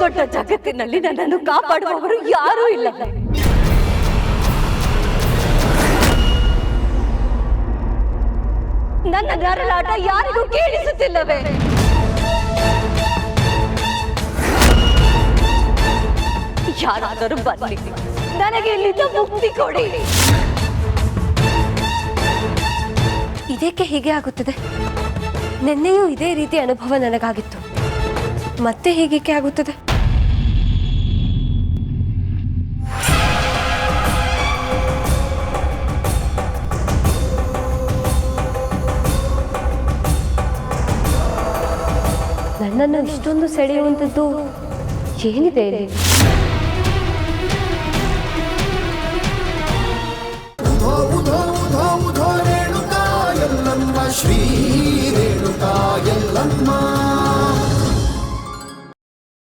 ದೊಡ್ಡ ಜಗತ್ತಿನಲ್ಲಿ ನನ್ನನ್ನು ಕಾಪಾಡುವವರು ಯಾರೂ ಇಲ್ಲ. ನನ್ನ ನರಳಾಟ ಯಾರಿಗೂ ಕೇಳಿಸುತ್ತಿಲ್ಲವೇ? ಯಾರಾದರೂ ಬರಲಿ ನನಗೆ ಇಲ್ಲಿಂದ ಮುಕ್ತಿ ಕೊಡಿ. ಇದಕ್ಕೆ ಹೀಗೆ ಆಗುತ್ತದೆ. ನಿನ್ನೆಯೂ ಇದೇ ರೀತಿ ಅನುಭವ ನನಗಾಗಿತ್ತು. ಮತ್ತೆ ಹೀಗೇಕೆ ಆಗುತ್ತದೆ. ನನ್ನನ್ನು ಇಷ್ಟೊಂದು ಸೆಳೆಯುವಂಥದ್ದು ಏನಿದೆ ಇಲ್ಲಿ? ಶ್ರೀ ರೇಣುಕಾ ಎಲ್ಲಮ್ಮ.